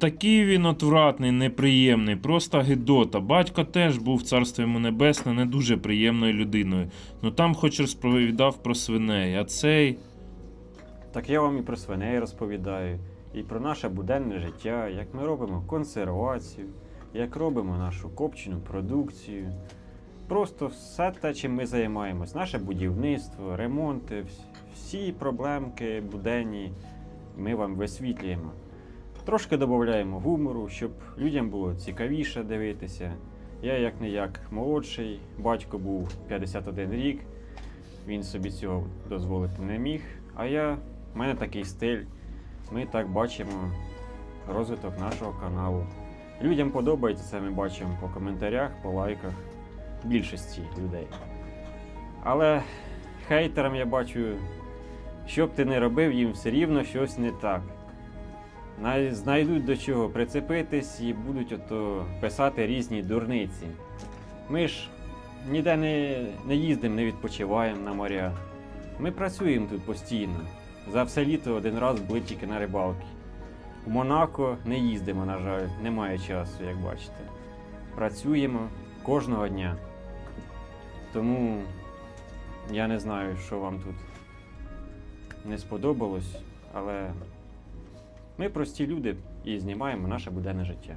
такий він отвратний, неприємний, просто гидота. Батько теж був царство йому небесне, не дуже приємною людиною. Ну там хоч розповідав про свиней, а цей. Так я вам і про свиней розповідаю, і про наше буденне життя, як ми робимо консервацію, як робимо нашу копчену продукцію. Просто все те, чим ми займаємось, наше будівництво, ремонти, всі проблемки буденні ми вам висвітлюємо. Трошки додаємо гумору, щоб людям було цікавіше дивитися. Я як не як молодший, батько був 51 рік, він собі цього дозволити не міг. А я, в мене такий стиль. Ми так бачимо розвиток нашого каналу. Людям подобається це, ми бачимо по коментарях, по лайках більшості людей. Але хейтерам я бачу, що б ти не робив, їм все рівно щось не так. Най- Знайдуть до чого прицепитись і будуть ото писати різні дурниці. Ми ж ніде не, не їздимо, не відпочиваємо на моря. Ми працюємо тут постійно. За все літо один раз були тільки на рибалки. У Монако не їздимо, на жаль, немає часу, як бачите. Працюємо кожного дня. Тому я не знаю, що вам тут не сподобалось, але ми прості люди і знімаємо наше буденне життя.